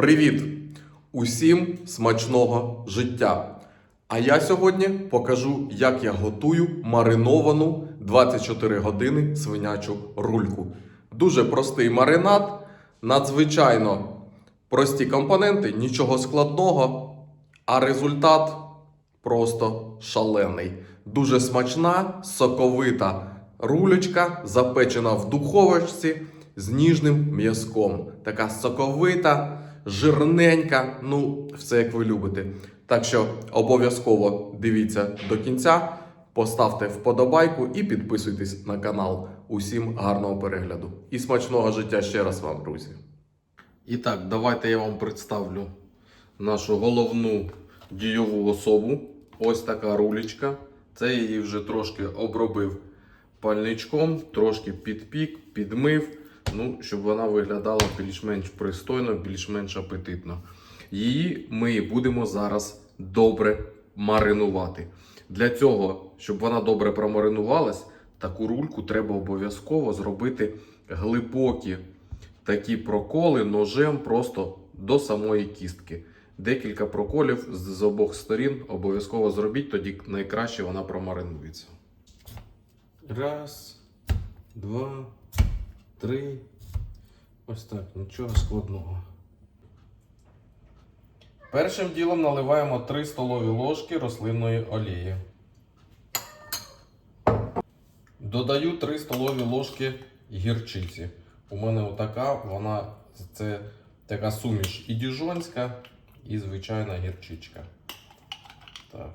Привіт! Усім смачного життя! А я сьогодні покажу, як я готую мариновану 24 години свинячу рульку. Дуже простий маринад, надзвичайно прості компоненти, нічого складного, а результат просто шалений. Дуже смачна, соковита рулечка, запечена в духовочці з ніжним м'язком. Така соковита, жирненька, ну, все як ви любите. Так що обов'язково дивіться до кінця, поставте вподобайку і підписуйтесь на канал. Усім гарного перегляду і смачного життя ще раз вам, друзі. І так, давайте я вам представлю нашу головну дійову особу. Ось така рулечка. Це я її вже трошки обробив пальничком, трошки підпік, підмив, ну, щоб вона виглядала більш-менш пристойно, більш-менш апетитно. Її ми будемо зараз добре маринувати. Для цього, щоб вона добре промаринувалась, таку рульку треба обов'язково зробити глибокі такі проколи ножем просто до самої кістки. Декілька проколів з, обох сторін обов'язково зробіть, тоді найкраще вона промаринується. Раз, два, три. Ось так, нічого складного. Першим ділом наливаємо 3 столові ложки рослинної олії. Додаю 3 столові ложки гірчиці. У мене отака, вона це така суміш і діжонська, і звичайна гірчичка. Так.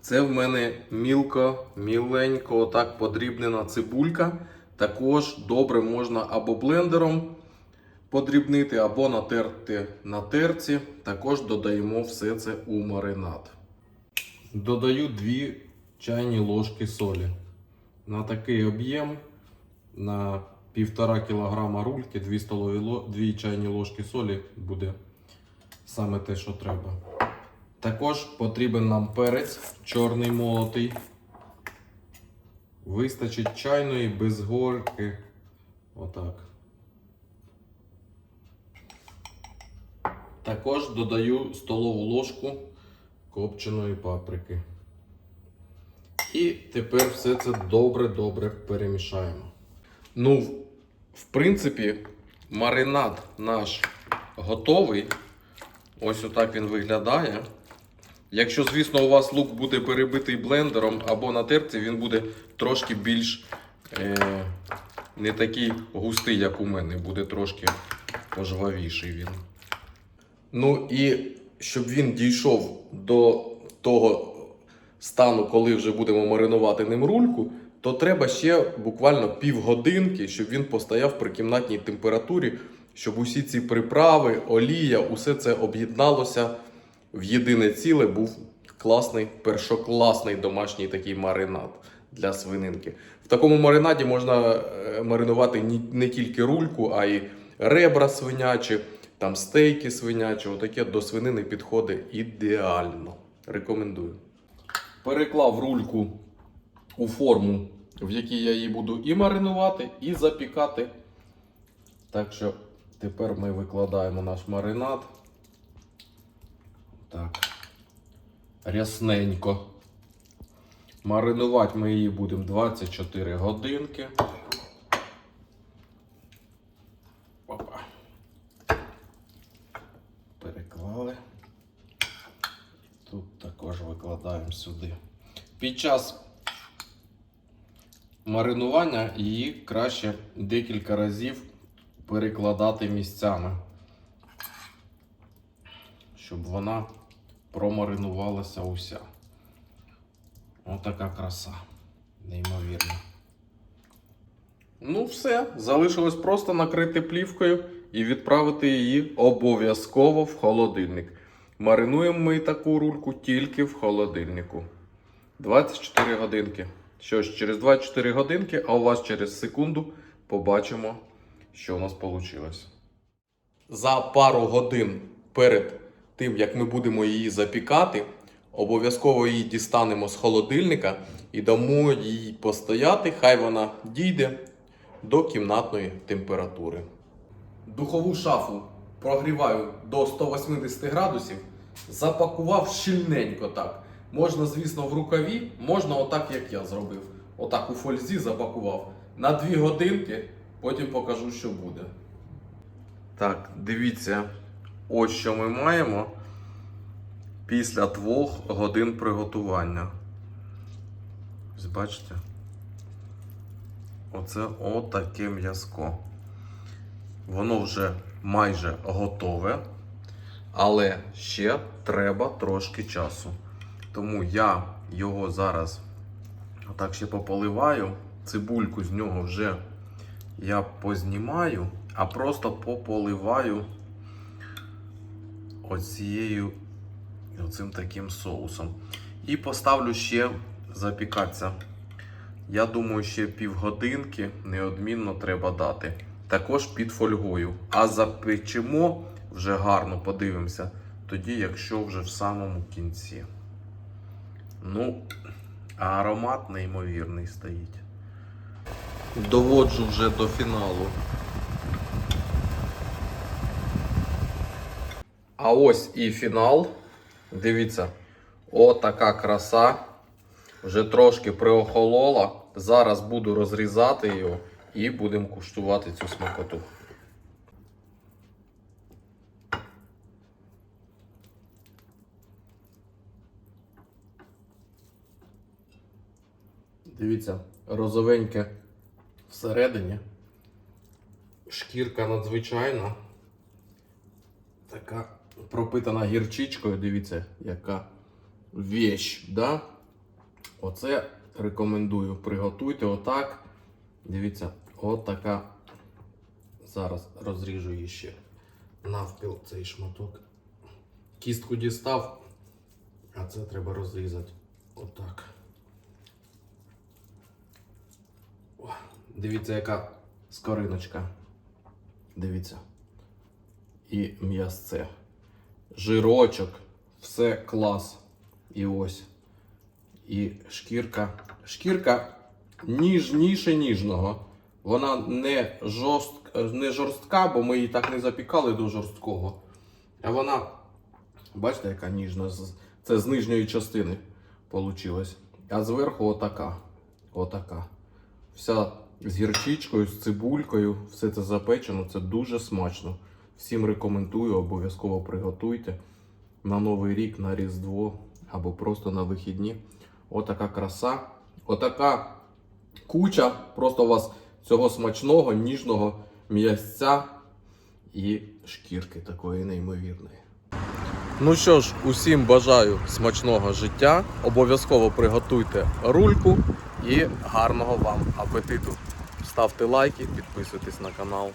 Це в мене мілко, міленько, отак подрібнена цибулька. Також добре можна або блендером подрібнити, або натерти на терці. Також додаємо все це у маринад. Додаю 2 чайні ложки солі. На такий об'єм на 1,5 кг рульки 2 столові 2 чайні ложки солі буде саме те, що треба. Також потрібен нам перець чорний молотий. Вистачить чайної без горки. Отак. Також додаю столову ложку копченої паприки. І тепер все це добре-добре перемішаємо. Ну, в- принципі, маринад наш готовий. Ось отак він виглядає. Якщо, звісно, у вас лук буде перебитий блендером або на терці, він буде трошки більш е, не такий густий, як у мене, буде трошки пожвавіший він. Ну і щоб він дійшов до того стану, коли вже будемо маринувати ним рульку, то треба ще буквально півгодинки, щоб він постояв при кімнатній температурі, щоб усі ці приправи, олія, усе це об'єдналося в єдине ціле, був класний, першокласний домашній такий маринад для свининки. В такому маринаді можна е, маринувати не тільки рульку, а й ребра свинячі, там стейки свинячі. Отаке до свинини підходить ідеально. Рекомендую. Переклав рульку у форму, в якій я її буду і маринувати, і запікати. Так що тепер ми викладаємо наш маринад. Так. Рясненько. Маринувати ми її будемо 24 годинки. Опа. Переклали. Тут також викладаємо сюди. Під час маринування її краще декілька разів перекладати місцями, щоб вона промаринувалася уся. Отака краса. Неймовірна. Ну, все. Залишилось просто накрити плівкою і відправити її обов'язково в холодильник. Маринуємо ми таку рульку тільки в холодильнику. 24 годинки. Що ж, через 24 годинки, а у вас через секунду побачимо, що у нас вийшло. За пару годин перед тим, як ми будемо її запікати, обов'язково її дістанемо з холодильника і дамо їй постояти, хай вона дійде до кімнатної температури. Духову шафу прогріваю до 180 градусів, запакував щільненько так. Можна, звісно, в рукаві, можна отак, як я зробив. Отак у фользі запакував. На 2 годинки, потім покажу, що буде. Так, дивіться, ось що ми маємо після двох годин приготування. Ось бачите? Оце отаке м'язко. Воно вже майже готове, але ще треба трошки часу. Тому я його зараз отак ще пополиваю. Цибульку з нього вже я познімаю, а просто пополиваю оцією оцим таким соусом. І поставлю ще запікатися. Я думаю, ще півгодинки неодмінно треба дати. Також під фольгою. А запечемо вже гарно, подивимося. Тоді, якщо вже в самому кінці. Ну, аромат неймовірний стоїть. Доводжу вже до фіналу. А ось і фінал. Дивіться, отака краса. Вже трошки приохолола. Зараз буду розрізати його і будемо куштувати цю смакоту. Дивіться, розовеньке всередині. Шкірка надзвичайна. Така пропитана гірчичкою, дивіться, яка вещь, да? Оце рекомендую. Приготуйте отак. Дивіться, от така. Зараз розріжу її ще навпіл цей шматок. Кістку дістав, а це треба розрізати. Отак. О, дивіться, яка скориночка. Дивіться. І м'ясце. Жирочок, все клас. І ось. І шкірка. Шкірка ніжніше ніжного. Вона не, жорстка, не жорстка, бо ми її так не запікали до жорсткого. А вона, бачите, яка ніжна. Це з нижньої частини вийшло. А зверху отака. Отака. Вся з гірчичкою, з цибулькою, все це запечено. Це дуже смачно. Всім рекомендую, обов'язково приготуйте на Новий рік, на Різдво або просто на вихідні. Отака краса, отака куча просто у вас цього смачного, ніжного м'ясця і шкірки такої неймовірної. Ну що ж, усім бажаю смачного життя. Обов'язково приготуйте рульку і гарного вам апетиту. Ставте лайки, підписуйтесь на канал.